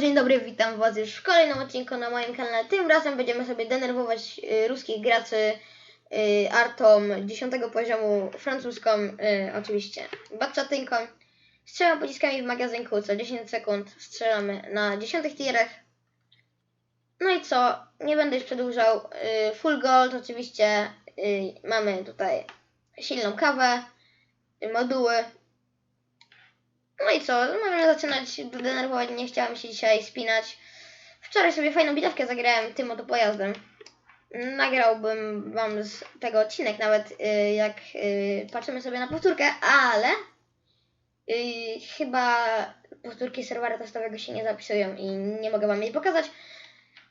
Dzień dobry, witam Was już w kolejnym odcinku na moim kanale. Tym razem będziemy sobie denerwować y, ruskich graczy y, artą 10 poziomu francuską, y, oczywiście batchatynką. Strzelam pociskami w magazynku co 10 sekund, strzelamy na 10 tierach. No i co, nie będę już przedłużał. Y, full gold, oczywiście y, mamy tutaj silną kawę, y, moduły, no i co, możemy zaczynać denerwować, nie chciałam się dzisiaj spinać. Wczoraj sobie fajną bitewkę zagrałem tym oto pojazdem. Nagrałbym wam z tego odcinek nawet, y, jak y, patrzymy sobie na powtórkę, ale y, chyba powtórki serwera testowego się nie zapisują i nie mogę wam jej pokazać.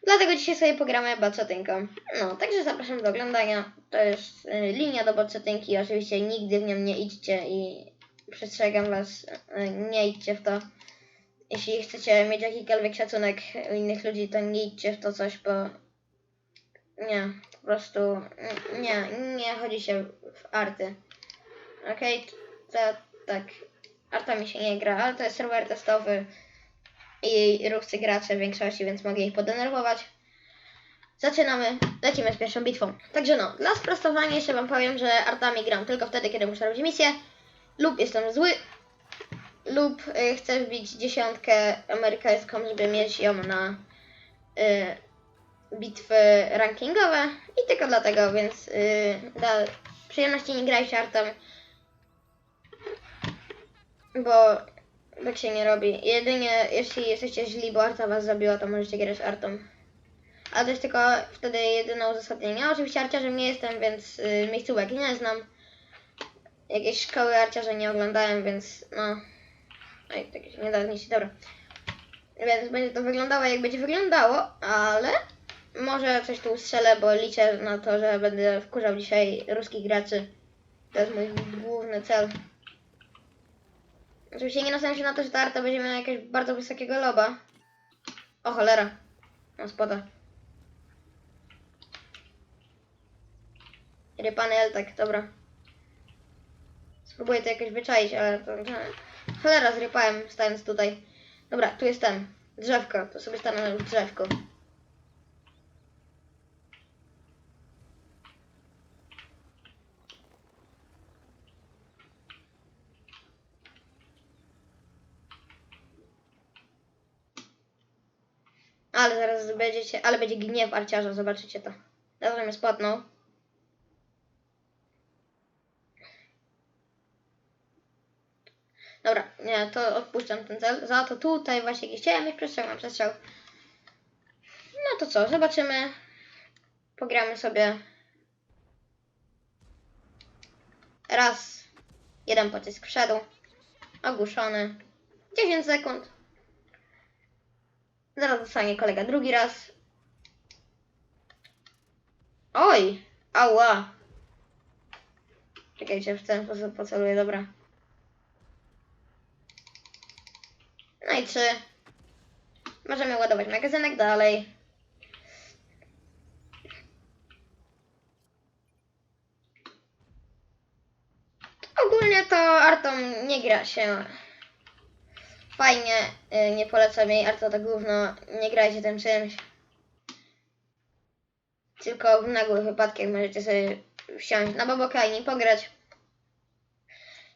Dlatego dzisiaj sobie pogramy bachatynką. No, także zapraszam do oglądania. To jest linia do bachatynki. Oczywiście nigdy w nią nie idźcie i przestrzegam was, y, nie idźcie w to. Jeśli chcecie mieć jakikolwiek szacunek u innych ludzi, to nie idźcie w to coś, bo nie, po prostu nie, nie chodzi się w arty. Okej, to tak, artami się nie gra, ale to jest serwer testowy i ruscy gracze w większości, więc mogę ich podenerwować. Zaczynamy, lecimy z pierwszą bitwą. Także no, dla sprostowania jeszcze wam powiem, że artami gram tylko wtedy, kiedy muszę robić misję, lub jestem zły, lub y, chcę wbić dziesiątkę amerykańską, żeby mieć ją na y, bitwy rankingowe i tylko dlatego, więc y, dla przyjemności nie grajcie artą, bo tak się nie robi. Jedynie jeśli jesteście źli, bo arta was zabiła, to możecie grać artą. Ale to jest tylko wtede jedyne uzasadnienie. Ja oczywiście arciarzem nie jestem, więc y, miejscówek nie znam. Jakieś szkoły arciarza nie oglądałem, więc no... Oj, tak się nie da zniszczyć, dobra. Więc będzie to wyglądało jak będzie wyglądało, ale może coś tu strzelę, bo liczę na to, że będę wkurzał dzisiaj ruskich graczy. To jest mój główny cel. Oczywiście nie nastawiam się na to, że ta arta będzie miała jakiegoś bardzo wysokiego loba. O cholera. No spada. Rypany Eltek, dobra. Spróbuję to jakoś wyczaić, ale to... Cholera, zrypałem stając tutaj. Dobra, tu jest ten. Drzewko, to sobie stanę w drzewku. Ale zaraz będziecie, ale będzie gniew arciarza, zobaczycie to. Dobra, mnie Dobra, nie, to odpuszczam ten cel. Za to tutaj właśnie jakiś chciałem mieć przestrzał, mam przestrzał. No to co, zobaczymy. Pogramy sobie. Raz. Jeden pocisk wszedł. Ogłuszony. 10 sekund. Zaraz dostanie kolega drugi raz. Oj! Ała! Czekajcie, w ten sposób poceluję, dobra. No i trzy. Możemy ładować magazynek dalej. Ogólnie to artą nie gra się fajnie, y, nie polecam jej, arta to gówno, nie grajcie tym czymś. Tylko w nagłych wypadkach możecie sobie wsiąść na boboka i nie pograć.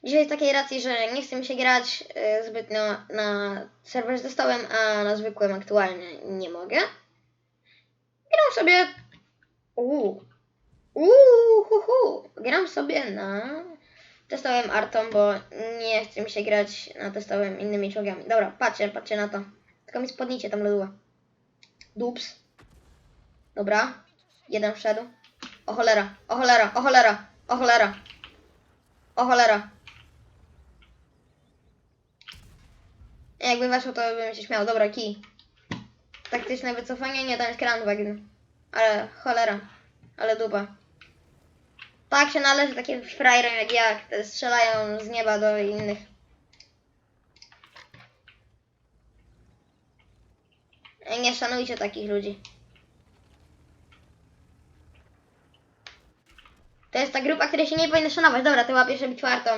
Dzisiaj z takiej racji, że nie chce mi się grać y, zbytnio na serwerze testowym, a na zwykłym aktualnie nie mogę. Gram sobie... Uuu. Hu, hu. Gram sobie na testowym artą, bo nie chce mi się grać na testowym innymi czołgami. Dobra, patrzcie, patrzcie na to. Tylko mi spodnijcie tam loduła. Dups. Dobra. Jeden wszedł. O cholera, o cholera, o cholera, o cholera. O cholera. Jakby weszło, to bym się śmiał. Dobra, kij. Taktyczne wycofanie, nie, jest Kranwagen. Ale cholera. Ale dupa. Tak się należy takim frajerom jak ja, które strzelają z nieba do innych. Nie szanujcie takich ludzi. To jest ta grupa, której się nie powinno szanować. Dobra, to łapię sobie czwartą.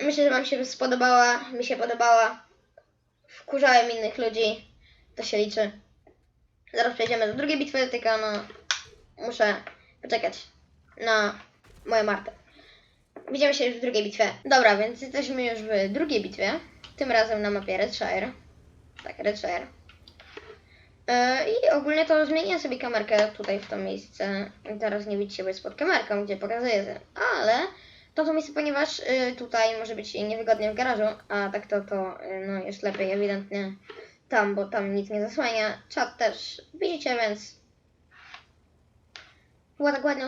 Myślę, że wam się spodobała, mi się podobała. wkurzałem innych ludzi. To się liczy. Zaraz przejdziemy do drugiej bitwy, tylko no muszę poczekać na moją Martę. Widzimy się już w drugiej bitwie. Dobra, więc jesteśmy już w drugiej bitwie. Tym razem na mapie Redshire. Tak, Redshire. Yy, I ogólnie to zmieniłem sobie kamerkę tutaj w to miejsce. Teraz nie widzicie, bo jest pod kamerką, gdzie pokazuję. Ale to to miejsce, ponieważ y, tutaj może być niewygodnie w garażu, a tak to, to y, no, jest lepiej ewidentnie tam, bo tam nic nie zasłania. Czat też widzicie, więc była tak ładnie.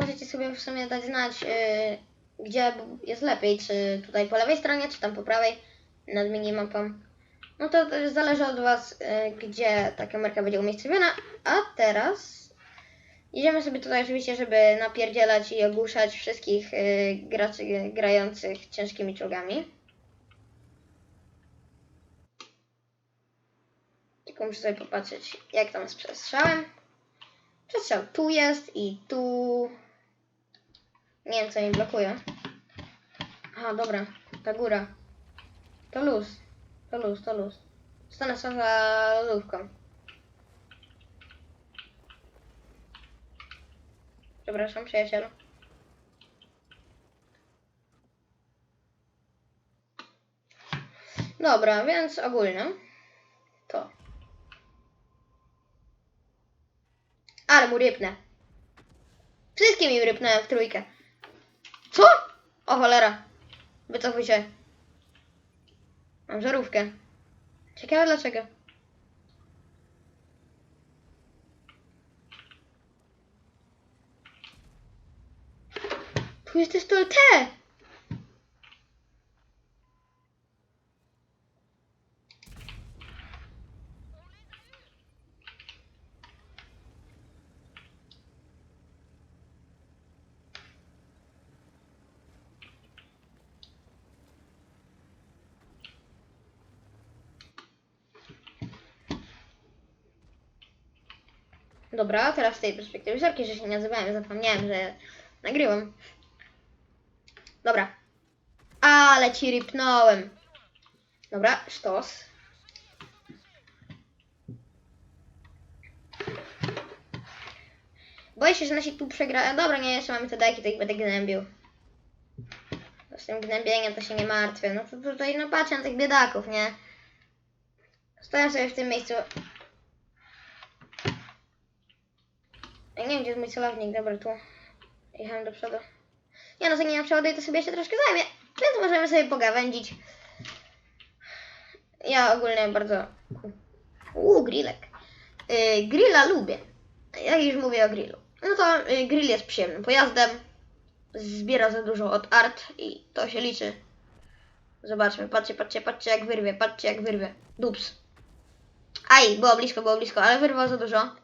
Możecie sobie w sumie dać znać, y, gdzie jest lepiej, czy tutaj po lewej stronie, czy tam po prawej nad minimapą. No to też zależy od Was, y, gdzie ta kamerka będzie umiejscowiona. A teraz Idziemy sobie tutaj oczywiście, żeby napierdzielać i ogłuszać wszystkich y, graczy grających ciężkimi czołgami. Tylko muszę sobie popatrzeć, jak tam z przestrzałem. Przestrzał tu jest i tu. Nie wiem, co mi blokuje. Aha, dobra, ta góra. To luz. To luz, to luz. Stanę za lodówką. Przepraszam, przyjacielu. Dobra, więc ogólnie to. Ale mu rypnę. Wszystkie mi rypnąłem w trójkę. Co? O cholera. Wycofuj się. Mam żarówkę. Ciekawe dlaczego. Tu jest też to! Dobra, teraz z tej perspektywy żarki, że się nie nazywałem, zapomniałem, że nagrywam. Dobra. Ale ci rypnąłem. Dobra, sztos. Boję się, że nasi tu przegrają. Dobra, nie, jeszcze mamy te deki, to ich będę gnębił. Z tym gnębieniem to się nie martwię. No to tutaj, no patrzę na tych biedaków, nie? Stoję sobie w tym miejscu. Ja nie wiem, gdzie jest mój celownik. Dobra, tu. Jechałem do przodu. Ja no zanim ja przeładuję, to sobie jeszcze troszkę zajmie. Więc możemy sobie pogawędzić. Ja ogólnie bardzo... Uuu, grillek. Yy, grilla lubię. Jak już mówię o grillu. No to yy, grill jest przyjemnym pojazdem. Zbiera za dużo od art i to się liczy. Zobaczmy, patrzcie, patrzcie, patrzcie jak wyrwie, patrzcie jak wyrwie. Dups. Aj, było blisko, było blisko, ale wyrwał za dużo.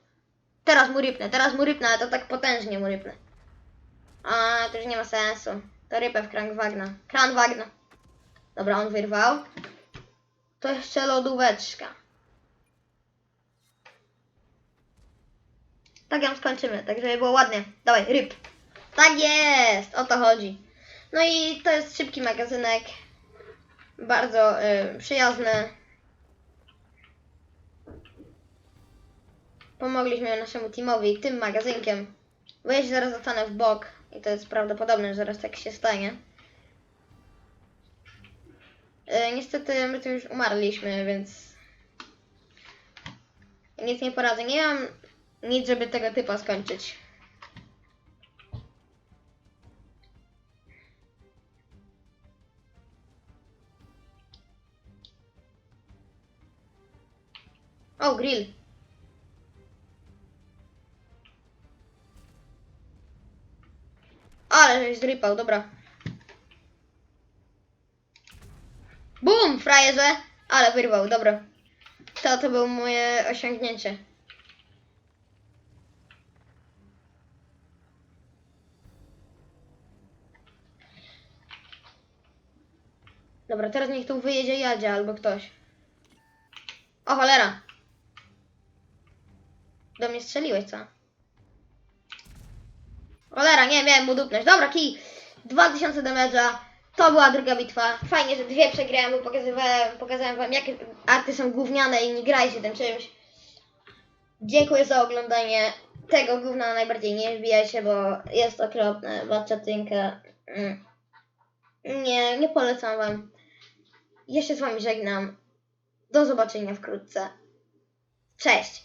Teraz mu rypnę, teraz mu rypnę, ale to tak potężnie mu rypnę. A, to już nie ma sensu. To rypę w Krankwagna. Kranwagna. Dobra, on wyrwał. To jeszcze lodóweczka. Tak ją skończymy, tak żeby było ładnie. Dawaj, ryb. Tak jest, o to chodzi. No i to jest szybki magazynek. Bardzo y, przyjazny. Pomogliśmy naszemu teamowi tym magazynkiem. Bo ja się zaraz zostanę w bok i to jest prawdopodobne, że zaraz tak się stanie. E, niestety my tu już umarliśmy, więc nic nie poradzę. Nie mam nic, żeby tego typa skończyć. O, grill. Ale żeś zrypał, dobra. Bum, frajerze! Ale wyrwał, dobra. To, to było moje osiągnięcie. Dobra, teraz niech tu wyjedzie Jadzia albo ktoś. O cholera! Do mnie strzeliłeś, co? Cholera, nie miałem mu dupnąć. Dobra, kij. 2000 damage'a. To była druga bitwa. Fajnie, że dwie przegrałem, bo pokazywałem, pokazałem wam, jakie arty są gówniane i nie grajcie tym czymś. Dziękuję za oglądanie tego gówna najbardziej nie wbijajcie, bo jest okropne. Baczatynka. Mm. Nie, nie polecam wam. Ja się z wami żegnam. Do zobaczenia wkrótce. Cześć!